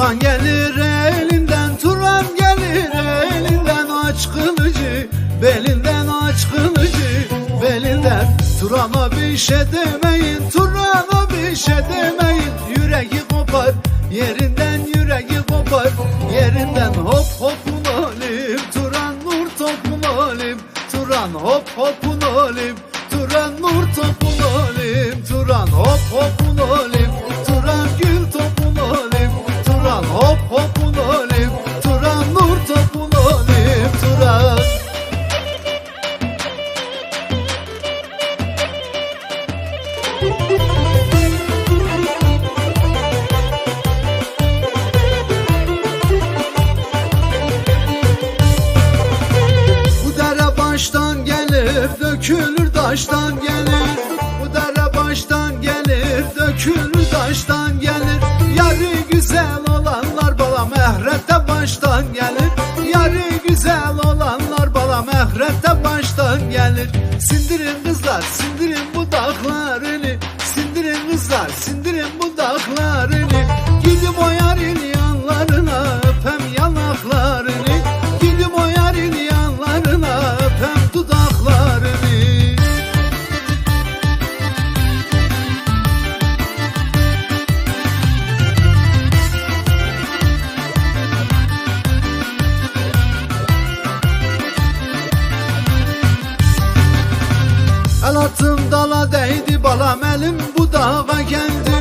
Turan gelir elinden, Turan gelir elinden. Aç kılıcı, belinden aç kılıcı, belinden. Turan'a bir şey demeyin, Turan'a bir şey demeyin, yüreği kopar, yerinden yüreği kopar, yerinden hop hopun olim, Turan nur topun olim, Turan hop hopun olim, Turan nur topun olim, Turan hop hopun olim, dökülür taştan gelir. Bu dere baştan gelir, dökülür taştan gelir. Yarı güzel olanlar bala mehrette baştan gelir. Yarı güzel olanlar bala mehrette baştan gelir. Sindirin kızlar, sindirin budaklarını. Sindirin kızlar, sindirin budaklarını. El attım dala değdi balam elim bu dağa geldi.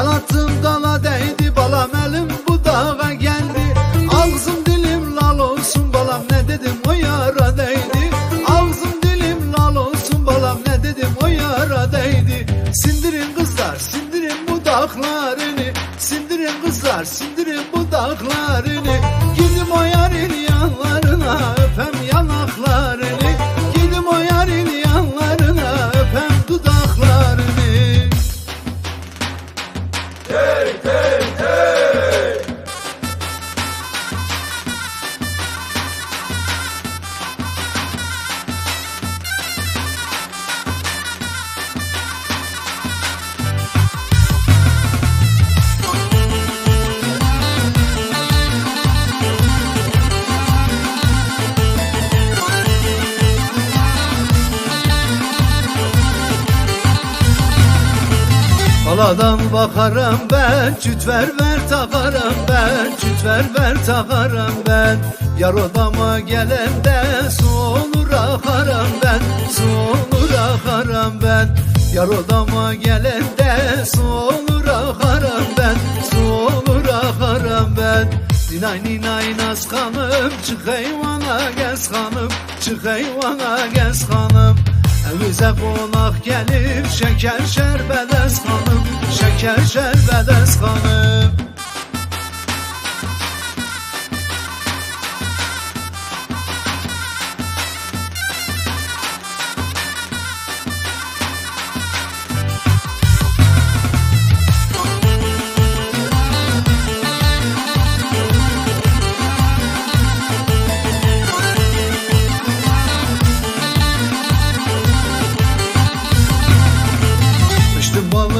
El attım dala değdi balam elim bu dağa geldi. Ağzım dilim lal olsun balam ne dedim o yara değdi. Ağzım dilim lal olsun balam ne dedim o yara değdi. Sindirin kızlar sindirin budaklarını Sindirin kızlar sindirin budaklarını Gidim o yarın yanlarına Baladan bakarım ben Çüt ver ver takarım ben Çüt ver ver takarım ben. Yar odama gelende Su olur akarım ben Su olur akarım ben. Yar odama gelende Su olur akarım ben Su olur akarım ben. Ninay ninay naz hanım Çık eyvana gez hanım Çık eyvana gez hanım Evimize konak gelir şeker şerbedes hanım Şeker şerbedes hanım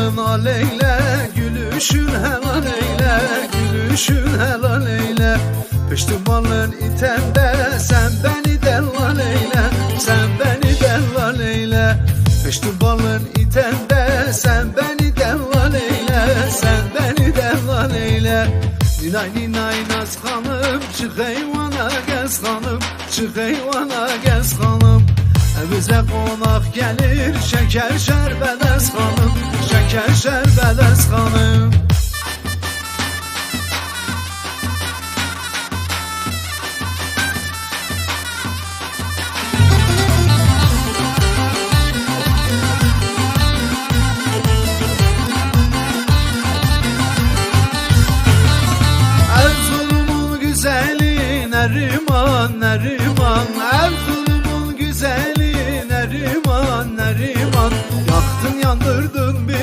Balın aleyle Gülüşün helal eyle Gülüşün helal eyle. Piştim balın itende Sen beni dellal eyle Sen beni dellal eyle. Piştim balın itende Sen beni dellal eyle Sen beni dellal eyle. Ninay ninay naz hanım Çık eyvana gez hanım Çık eyvana gez hanım Evimize konak gelir şeker şerbedes hanım Şeker şerbedes hanım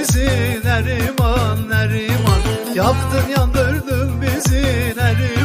bizi Neriman Neriman. Yaktın yandırdın bizi Neriman